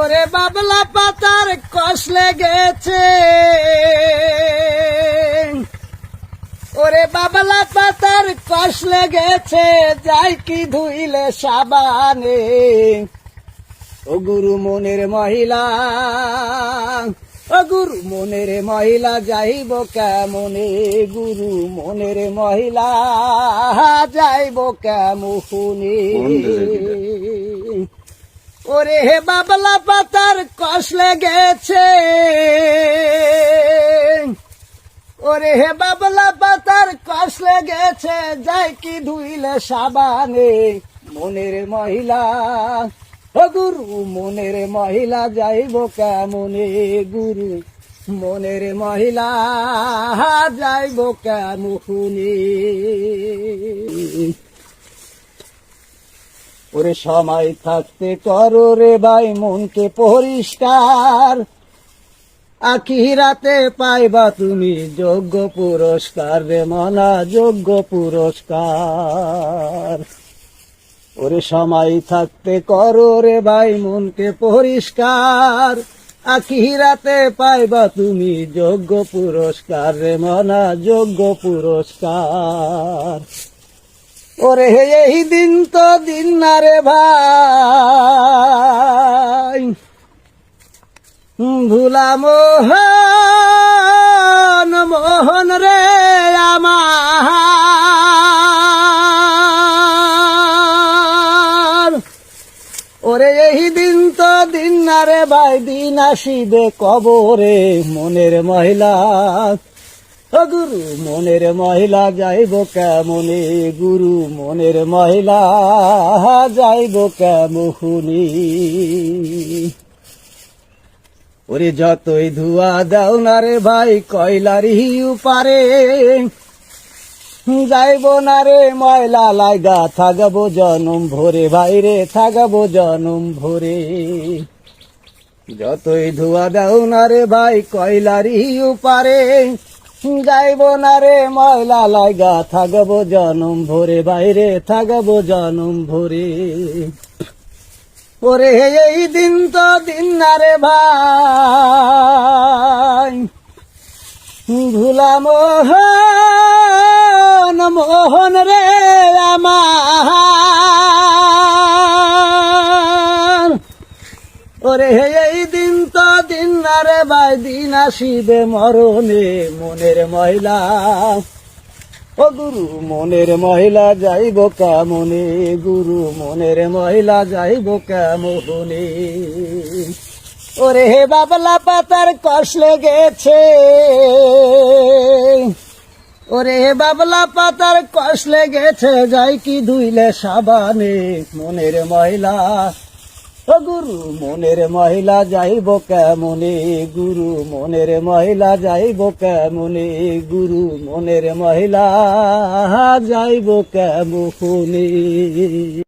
ওরে বাবলা পাতার কষ লেগেছে। ওরে বাবলা পাতার কষ লেগেছে, যাই কি ধুইলে সাবানে। ও গুরু মনের মহিলা, ও গুরু মনের মহিলা, যাইব কেমনে? গুরু মনের মহিলা, যাইব কেমনে? ওরে হে বাবলা পাতার কষ লেগেছে। ওরে হে বাবলা পাতার কষ লেগেছে, যাই কি ধুইলে সাবানে মনের মহিলা। গুরু, মনের মহিলা যাইব কেমনে গুরু? মনের মহিলা যাইব কেমনে? ওরে সময় থাকতে করো রে ভাই, মনকে পরিষ্কার। আখিরাতে পাইবা তুমি যোগ্য পুরস্কার রে, মনা যোগ্য পুরস্কার। ওরে সময় থাকতে করো রে ভাই, মনকে পরিষ্কার। আখিরাতে পাইবা তুমি যোগ্য পুরস্কার রে, মনা যোগ্য পুরস্কার। ওরে হে এই দিন তো দিন না রে ভাই। ভুলা মোহন মোহন রে আমার। ওরে এই দিন তো দিন না রে ভাই, দিন আসিবে কবরে মনের মহিলা। গুরু মনের মহিলা যাইব কেমনে? গুরু মনের মহিলা যাইব কেমনি ওরে যতই ধুয়া দাও না রে ভাই, কয়লারি পারে যাইব না রে ময়লা লাগা থাকব জনম ভরে ভাই রে থাকব জনম ভরে। যতই ধুয়া দাও না রে ভাই, কয়লারি পারে যাইব না রে ময়লা লাগা থাকব জনম ভরে, বাইরে থাকব জনম ভরে। ওরে এই দিন তো দিন না রে ভাই ভুলা মোহন মোহন রে আমার। ওরে ভাই দিন আসিবে মরণে মনের মহিলা। ও গুরু, মনের মহিলা যাইব কেমনে? গুরু, মনের মহিলা যাইব কেমনে? ওরে হে বাবলা পাতার কষ লেগেছে। ওরে হে বাবলা পাতার কষ লেগেছে, যাই কি ধুইলে সাবানে মনের মহিলা। গুরু মনের মহিলা যাইব কেমনে? গুরু মনের মহিলা যাইব কেমনে? গুরু মনের মহিলা যাইব কেমনে?